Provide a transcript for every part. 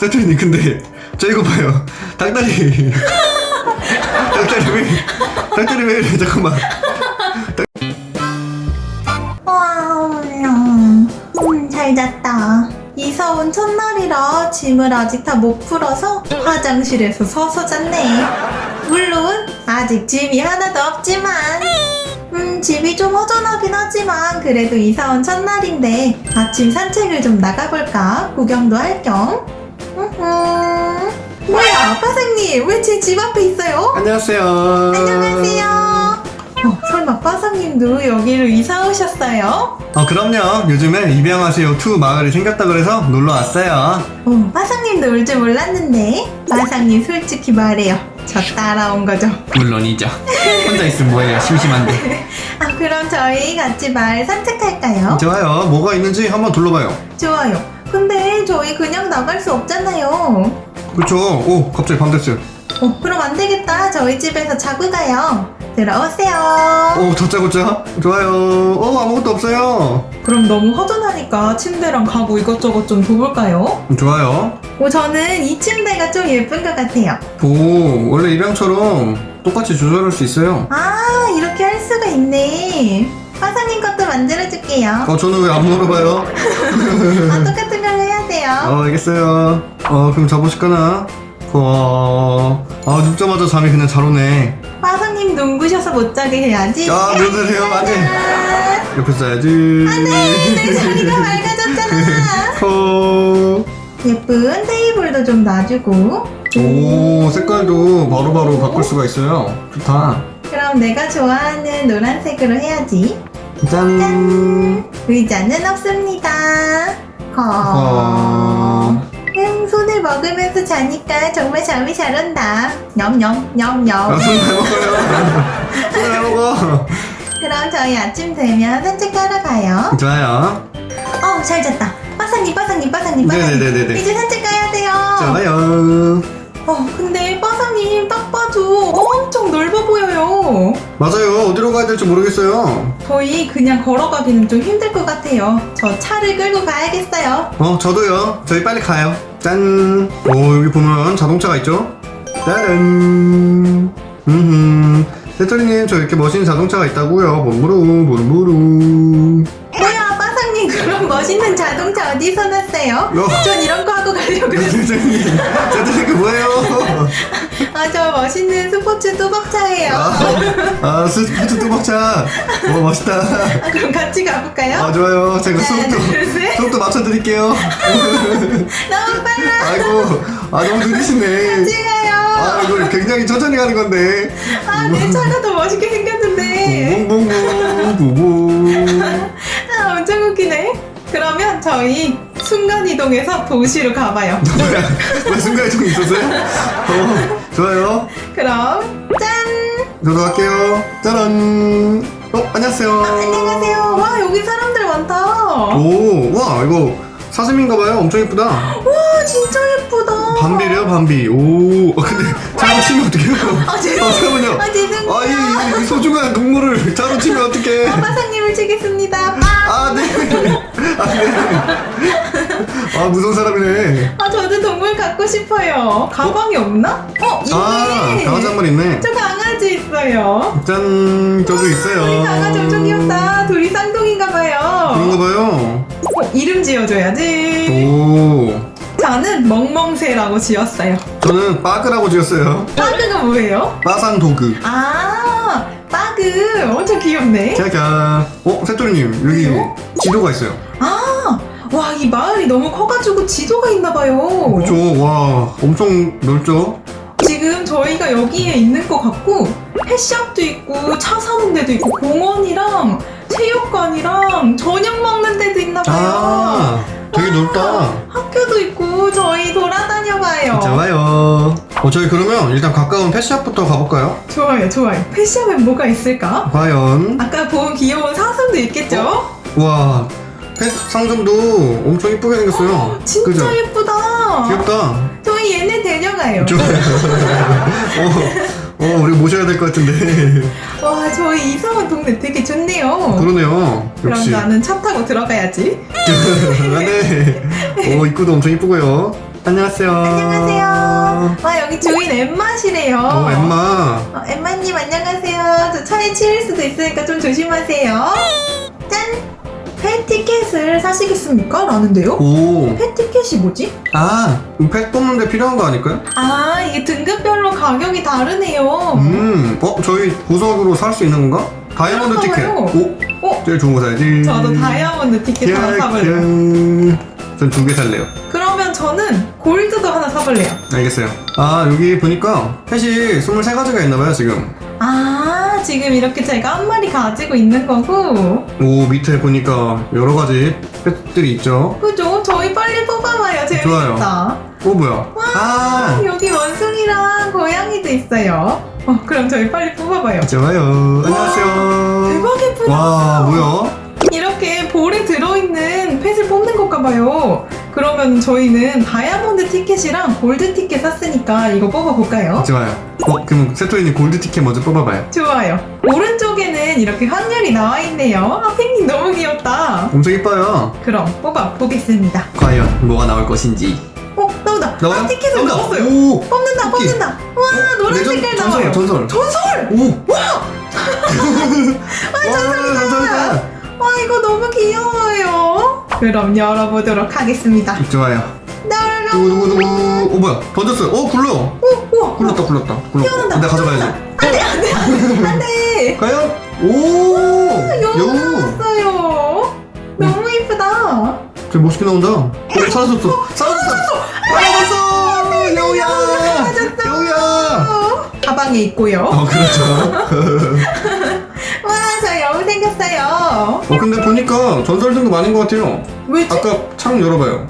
세트리님 근데 저 이거 봐요 닭다리 닭다리 왜 닭다리 왜 이래 잠깐만 와, 음, 음, 잘 잤다. 이사 온 첫날이라 짐을 아직 다 못 풀어서 화장실에서 서서 잤네. 물론 아직 짐이 하나도 없지만, 음, 집이 좀 허전하긴 하지만 그래도 이사 온 첫날인데 아침 산책을 좀 나가볼까? 구경도 할 겸. 음흠. 뭐야, 빠삭님 왜 제 집 앞에 있어요? 안녕하세요 안녕하세요. 어, 설마 빠삭님도 여기로 이사 오셨어요? 어 그럼요 요즘에 입양하세요 투 마을이 생겼다 그래서 놀러 왔어요 어, 빠삭님도 올 줄 몰랐는데 빠삭님 솔직히 말해요. 저 따라온 거죠. 물론이죠 혼자 있으면 뭐해요 심심한데 아 그럼 저희 같이 마을 산책할까요? 좋아요 뭐가 있는지 한번 둘러봐요 좋아요. 근데 저희 그냥 나갈 수 없잖아요. 그쵸 오 갑자기 밤 됐어요 어, 그럼 안 되겠다. 저희 집에서 자고 가요. 들어오세요. 오 다짜고짜 좋아요 오 아무것도 없어요 그럼 너무 허전하니까 침대랑 가구 이것저것 좀 도볼까요? 좋아요 어, 저는 이 침대가 좀 예쁜 것 같아요. 오 원래 입양처럼 똑같이 조절할 수 있어요 아, 이렇게 할 수가 있네. 화사님 것도 만들어줄게요. 어 저는 왜 안 물어봐요 아, 똑같은 해야 돼요. 어 알겠어요 어 그럼 자보실까나 어... 아 눕자마자 잠이 그냥 잘 오네 화사님 눈부셔서 못 자게 해야지. 아 누르세요 안돼 짠. 옆에 써야지 내 자리가 맑아졌잖아. 코. 예쁜 테이블도 좀 놔주고. 오 색깔도 바로바로 바꿀 수가 있어요 좋다 그럼 내가 좋아하는 노란색으로 해야지. 짠 짠. 의자는 없습니다. 허. 어... 음, 손을 먹으면서 자니까 정말 잠이 잘 온다. 냠냠 냠냠. 아, 손잘 먹어요 손잘 먹어 그럼 저희 아침 되면 산책하러 가요. 좋아요 어, 잘 잤다. 빠사님, 빠사님, 빠사님, 빠사님. 네네네네네. 이제 산책 가야 돼요. 좋아요 어, 근데 빠사님 딱 봐도 엄청 넓어 보여요. 맞아요 어디로 가야 될지 모르겠어요 저희 그냥 걸어가기는 좀 힘들 것 같아요. 저 차를 끌고 가야겠어요. 어 저도요 저희 빨리 가요 짠 오 여기 보면 자동차가 있죠 짜란 음흠 세토리님 저 이렇게 멋있는 자동차가 있다고요 몸무루 몸무루 뭐야, 빠사님 그런 멋있는 자동차 어디서 났어요? 어. 전 이런 거 하고 가려고 그랬어요. 세토리님 세토리님 그 뭐예요 아, 저 멋있는 스포츠 뚜벅차예요. 아, 아 스포츠 뚜벅차 오 멋있다 아, 그럼 같이 가볼까요? 아 좋아요 제가 수업도 하나, 둘, 셋. 수업도 맞춰드릴게요 너무 빨라. 아이고 아 너무 느리시네 같이 가요. 아 이거 굉장히 천천히 가는 건데 아, 내 차가 더 멋있게 생겼는데. 붕붕붕 부부 아, 엄청 웃기네. 그러면 저희 순간 이동해서 도시로 가봐요. 뭐야 뭐 순간에 좀 있었어요? 어 좋아요 그럼, 짠! 저도 갈게요 짜란 어 안녕하세요 안녕하세요. 와, 여기 사람들 많다. 오와 이거 사슴인가봐요 엄청 예쁘다 와, 진짜 예쁘다. 밤비래요 밤비 오 어, 근데 차로 치면 어떡해요 아, 죄송해요. 아 아, 죄송해요. 아, 이, 이 소중한 동물을 차로 치면 어떡해 빠상님을 치겠습니다. 빠! 아, 네. 아, 네. 아, 무서운 사람이네. 아, 저도 동물 갖고 싶어요. 가방이 없나? 어, 있네. 아, 강아지 한 마리 있네. 저 강아지 있어요. 짠, 저도 있어요. 우리 강아지 엄청 귀엽다. 둘이 쌍둥이인가 봐요. 그런가 봐요. 어, 이름 지어줘야지. 오. 저는 멍멍새라고 지었어요. 저는 빠그라고 지었어요. 빠그가 뭐예요? 빠상 도그. 아, 빠그. 엄청 귀엽네. 짜잔. 어, 새토리님, 여기 왜요? 지도가 있어요. 아, 와, 이 마을이 너무 커가지고 지도가 있나 봐요. 그렇죠. 와, 엄청 넓죠? 지금 저희가 여기에 있는 것 같고, 펫샵도 있고, 차 사는 데도 있고, 공원이랑 체육관이랑 저녁 먹는 데도 있나 봐요. 아, 되게 넓다. 학교도 있고, 저희 돌아다녀 봐요. 좋아요. 어, 저희 그러면 일단 가까운 펫샵부터 가볼까요? 좋아요, 좋아요. 펫샵엔 뭐가 있을까? 과연. 아까 본 귀여운 사슴도 있겠죠? 와, 펫 상점도 엄청 이쁘게 생겼어요. 진짜 그죠? 예쁘다. 귀엽다. 저희 얘네 데려가요. 좋아요. 어, 어, 우리 모셔야 될 것 같은데. 와, 저희 이상한 동네 되게 좋네요. 그러네요. 그럼 역시. 나는 차 타고 들어가야지. 네. 오, 입구도 엄청 이쁘고요. 안녕하세요. 안녕하세요. 와 여기 주인 엠마시래요. 어, 엠마. 어, 엠마님 안녕하세요. 저 차에 치일 수도 있으니까 좀 조심하세요. 티켓을 사시겠습니까? 라는데요? 오. 펫 티켓이 뭐지? 아, 펫 뽑는데 필요한 거 아닐까요? 아 이게 등급별로 가격이 다르네요. 음, 어, 저희 보석으로 살 수 있는 건가? 다이아몬드 티켓. 봐요. 오, 어? 제일 좋은 거 사야지. 저도 다이아몬드 티켓 하나 사볼래요. 전두 개 살래요. 그러면 저는 골드도 하나 사볼래요. 알겠어요. 아, 여기 보니까 펫이 23가지가 있나 봐요, 지금. 아 지금 이렇게 제가 한 마리 가지고 있는 거고 오, 밑에 보니까 여러 가지 펫들이 있죠. 그죠? 저희 빨리 뽑아봐요. 재밌겠다. 좋아요. 오, 뭐야? 아, 여기 원숭이랑 고양이도 있어요. 어, 그럼 저희 빨리 뽑아봐요. 좋아요. 안녕하세요. 대박 예쁘다. 와, 뭐야? 이렇게 볼에 들어있는 펫을 뽑는 건가 봐요. 그러면 저희는 다이아몬드 티켓이랑 골드 티켓 샀으니까 이거 뽑아볼까요? 좋아요. 어, 그럼 세토이님 골드 티켓 먼저 뽑아봐요. 좋아요. 오른쪽에는 이렇게 확률이 나와 있네요. 아, 펭귄 너무 귀엽다. 엄청 이뻐요. 그럼 뽑아보겠습니다. 과연 뭐가 나올 것인지. 어, 나오다. 나와요? 아, 티켓을 나온다. 넣었어요. 오! 뽑는다, 토끼. 뽑는다. 와, 노란 레전- 색깔 나와요. 전설. 전설! 오! 와! 전설이다! 와, 이거 너무 귀여워요. 그럼 열어보도록 하겠습니다. 좋아요. 나와요. 누구누구누구. 어, 뭐야? 던졌어요. 어, 굴러. 오, 우와. 굴렀다, 굴렀다. 굴렀다. 뛰어난다. 내가 가져가야지. 안돼, 안돼, 안돼, 안돼. 과연? 오! 여우! 나왔어요. 너무 이쁘다. 되게 멋있게 나온다. 어, 사라졌어. 사라졌어! 사라졌어! 여우야! 여우야! 어, 가방에 있고요. 어, 그렇죠. 생겼어요. 어, 근데 보니까 전설 등급 아닌 것 같아요. 왜지? 아까 창 열어봐요.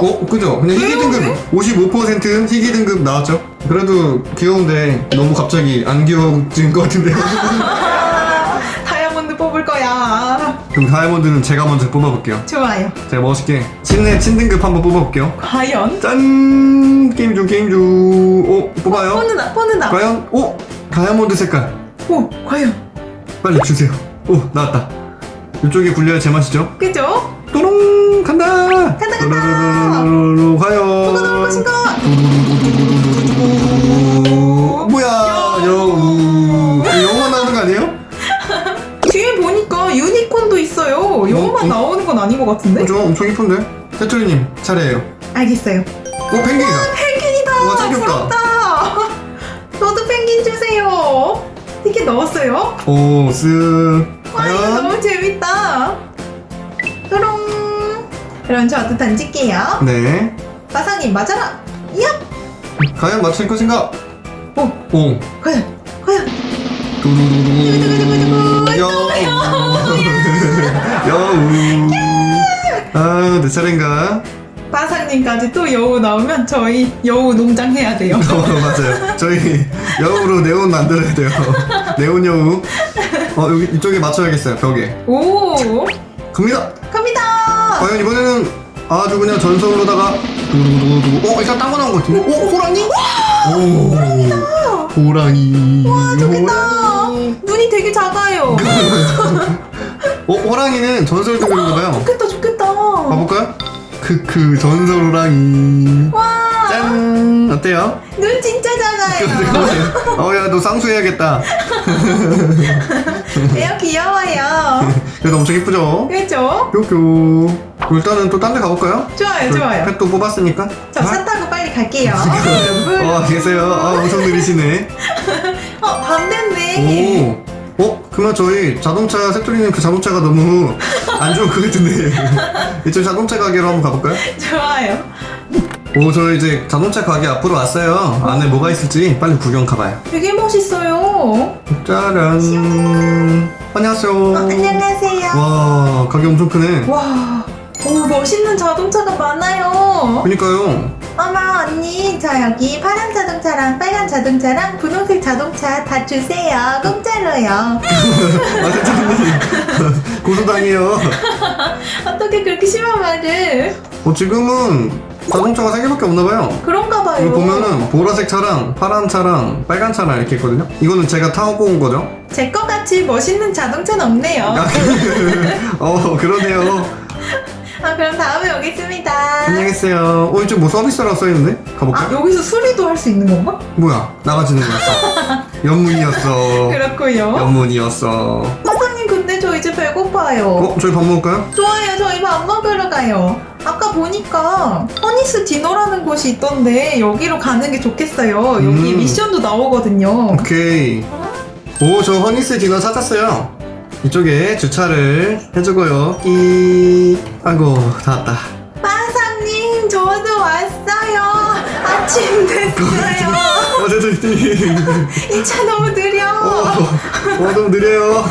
어, 그죠? 그냥 희귀? 등급 55% 희귀 등급 나왔죠? 그래도 귀여운데 너무 갑자기 안 귀여워진 것 같은데요? 다이아몬드 뽑을 거야. 그럼 다이아몬드는 제가 먼저 뽑아볼게요. 좋아요. 제가 멋있게 친의 친등급 한번 뽑아볼게요. 과연? 짠! 게임 중, 게임 중. 오, 뽑아요. 뽑는다, 뽑는다. 과연? 오! 다이아몬드 색깔. 오, 과연? 빨리 주세요. 오, 나왔다. 이쪽에 굴려야 제맛이죠? 그죠? 또롱! 간다! 간다, 간다! 과연? 뭐가 나올 것인가? 오, 뭐야 여우 영어만 나오는 거 아니에요? 뒤에 보니까 유니콘도 있어요. 영어만 어? 나오는 건 아닌 것 같은데? 어, 저 엄청 이쁜데? 세토리님 차례예요 알겠어요. 오 펭귄이다 펭귄이다. 와, 짱 귀엽다. 부럽다. 저도 펭귄 주세요. 티켓 넣었어요. 오쓱 와 이거 과연? 너무 재밌다. 뚜롱. 그럼 저도 던질게요. 네 마상님 맞아라. 이야. 과연 맞출 것인가? 오, 오 과연, 과연. 두두두두 여우 여우 아 내 차례인가? 마상님까지 또 여우 나오면 저희 여우 농장 해야 돼요. 어 맞아요 저희 여우로 네온 만들어야 돼요 네온 여우 어 여기 이쪽에 맞춰야겠어요 벽에 오, 갑니다 갑니다. 과연 이번에는 아주 그냥 전설로다가 두두두두 어 일단 딴거 나온 것 같은데 오 호랑이? 오 호랑이다 호랑이 와 좋겠다. 눈이 되게 작아요. 어 호랑이는 전설 등급인가봐요 좋겠다, 좋겠다. 가볼까요? 크크 전설 호랑이 와, 짠 어때요? 눈 진짜 작아요. 어야 너 쌍수해야겠다 매우 귀여워요. 그래도 엄청 이쁘죠? 그죠? 뾰뾰 일단은 또 딴 데 가볼까요? 좋아요, 좋아요. 펫도 뽑았으니까 저 차 타고 빨리 갈게요. 어 계세요 아 엄청 느리시네 어, 밤 됐네. 오. 어? 그러면 저희 자동차 세토리님 그 자동차가 너무 안 좋은 것 같은데 이쪽 자동차 가게로 한번 가볼까요? 좋아요. 오 저 이제 자동차 가게 앞으로 왔어요 안에 뭐가 있을지 빨리 구경 가봐요 되게 멋있어요. 짜란 안녕하세요 어, 안녕하세요. 와 가게 엄청 크네 와, 오, 멋있는 자동차가 많아요. 그니까요 어머, 언니, 저 여기 파란 자동차랑 빨간 자동차랑 분홍색 자동차 다 주세요. 공짜로요. 아 세토리님 고소당해요 어떻게 그렇게 심한 말을? 어 지금은 자동차가 3개밖에 없나 봐요 그런가 봐요. 이거 보면은 보라색 차랑 파란 차랑 빨간 차랑 이렇게 있거든요 이거는 제가 타고 온 거죠 제 거 같이 멋있는 자동차는 없네요. 아, 어 그러네요 아 그럼 다음에 오겠습니다. 안녕히 계세요. 어, 이쪽 뭐 서비스라고 써있는데? 가볼까? 아 여기서 수리도 할 수 있는 건가? 뭐야, 나가지는 거였어. 연문이었어. 그렇고요. 연문이었어. 사장님 근데 저 이제 배고파요. 어, 저희 밥 먹을까요? 좋아요. 저희 밥 먹으러 가요. 아까 보니까 허니스 디너라는 곳이 있던데 여기로 가는 게 좋겠어요. 여기 음. 미션도 나오거든요. 오케이. 오, 저 허니스 디너 찾았어요. 이쪽에 주차를 해주고요. 이, 아이고, 다 왔다. 마상님 저도 왔어요. 아침 됐어요. 어, 대표님. 이차 너무 느려. 어, 어, 너무 느려요.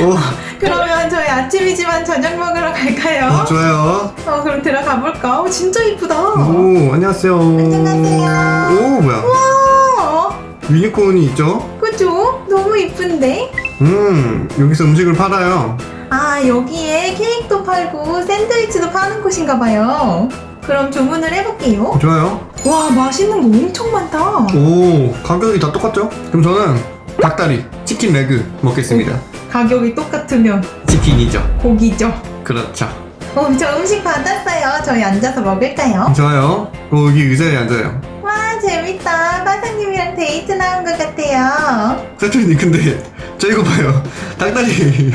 어, 그러면 저희 아침이지만 저녁 먹으러 갈까요? 어, 좋아요. 어, 그럼 들어가 볼까? 어, 진짜 이쁘다. 오, 안녕하세요. 안녕하세요. 오, 뭐야. 와, 유니콘이 있죠? 그죠? 너무 이쁜데? 음, 여기서 음식을 팔아요. 아, 여기에 케이크도 팔고 샌드위치도 파는 곳인가 봐요. 그럼 주문을 해볼게요. 좋아요. 와, 맛있는 거 엄청 많다. 오, 가격이 다 똑같죠? 그럼 저는 닭다리, 치킨 레그 먹겠습니다. 가격이 똑같으면 치킨이죠. 고기죠. 그렇죠. 어, 저 음식 받았어요. 저희 앉아서 먹을까요? 좋아요. 어, 여기 의자에 앉아요. 와, 재밌다. 빠사님이랑 데이트 나온 것 같아요. 세트님 근데 저 이거 봐요. 닭다리.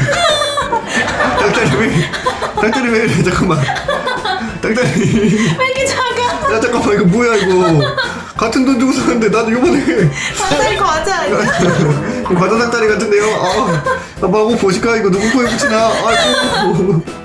닭다리 왜? 닭다리 왜 이래? 잠깐만. 닭다리. 왜 이렇게 작아? 야 잠깐만 이거 뭐야 이거? 같은 돈 주고 샀는데 나도 요번에 바다리 과자 아니야? 과자 닭다리 같은데요. 아, 나 마구 보실까 이거 누구 코에 붙이나? 아이고.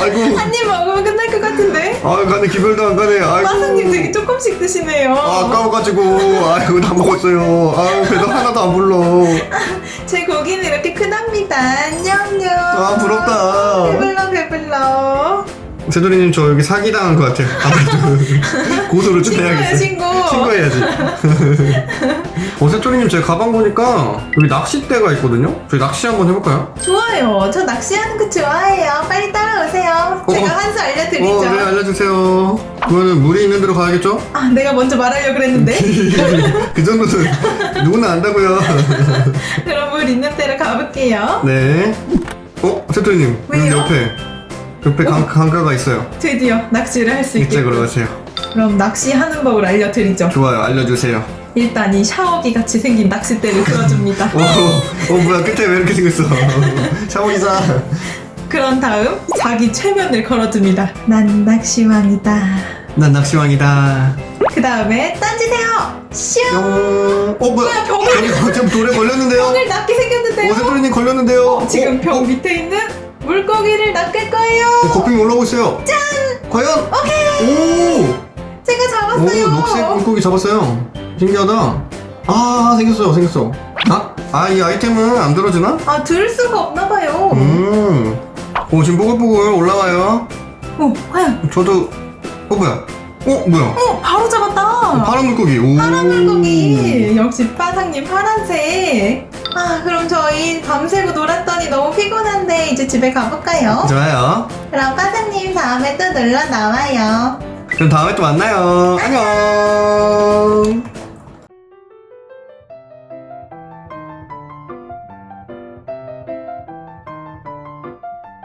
아이고. 한 입 먹으면 끝날 것 같은데? 아 가네 기별도 안 가네. 아이고. 빠사님 되게 조금씩 드시네요. 아 까먹가지고 아이고 다 먹었어요. 아유 배도 하나도 안 불러. 제 고기는 이렇게 크답니다. 냠냠. 아 부럽다. 배불러 배불러. 세돌이님 저 여기 사기당한 것 같아요. 아무래도 고소를 좀 해야겠어요. 신고. 신고해야지. 어 세돌이님 제 가방 보니까 여기 낚싯대가 있거든요. 저희 낚시 한번 해볼까요? 좋아요. 저 낚시하는 거 좋아해요. 빨리 따라오세요. 어, 제가 어. 한수 알려드리죠. 어, 네 알려주세요. 그러면 물이 있는 데로 가야겠죠? 아, 내가 먼저 말하려고 그랬는데. 그 정도는 누구나 안다고요. 그럼 물 있는 데로 가볼게요. 네. 어 세돌이님 여기 왜요? 옆에 옆에 강, 강가가 있어요. 드디어 낚시를 할수 이쪽으로 있겠고. 가세요. 그럼 낚시하는 법을 알려드리죠. 좋아요. 알려주세요. 일단 이 샤워기 같이 생긴 낚싯대를 그어줍니다. 오, 어 뭐야 끝에 왜 이렇게 생겼어? 샤워기사. 그런 다음 자기 최면을 걸어줍니다. 난 낚시왕이다. 난 낚시왕이다. 그 다음에 던지세요. 슈. 뿅. 어 뭐야? 뭐야, 병을- 지금 돌에 걸렸는데요? 병을 낚게 생겼는데요. 오세돌이님 걸렸는데요? 지금 어, 병 어, 밑에 있는 물고기를 낚을 거예요. 어, 거품이 올라오고 있어요. 짠. 과연? 오케이. 제가 오, 잡았어요. 오 녹색 물고기 잡았어요. 신기하다. 아 생겼어요, 생겼어. 아, 아 이 아이템은 안 들어주나? 아, 들 수가 없나 봐요. 음. 오 지금 뽀글뽀글 올라와요. 어, 과연. 저도. 어 뭐야? 어 뭐야? 어, 바로 잡았다. 파란 물고기. 오. 파란 물고기. 역시 빠상님 파란색. 아, 그럼 저희 밤새고 놀았더니 너무 피곤한데 이제 집에 가볼까요? 좋아요. 그럼 빠상님 다음에 또 놀러 나와요. 그럼 다음에 또 만나요. 안녕.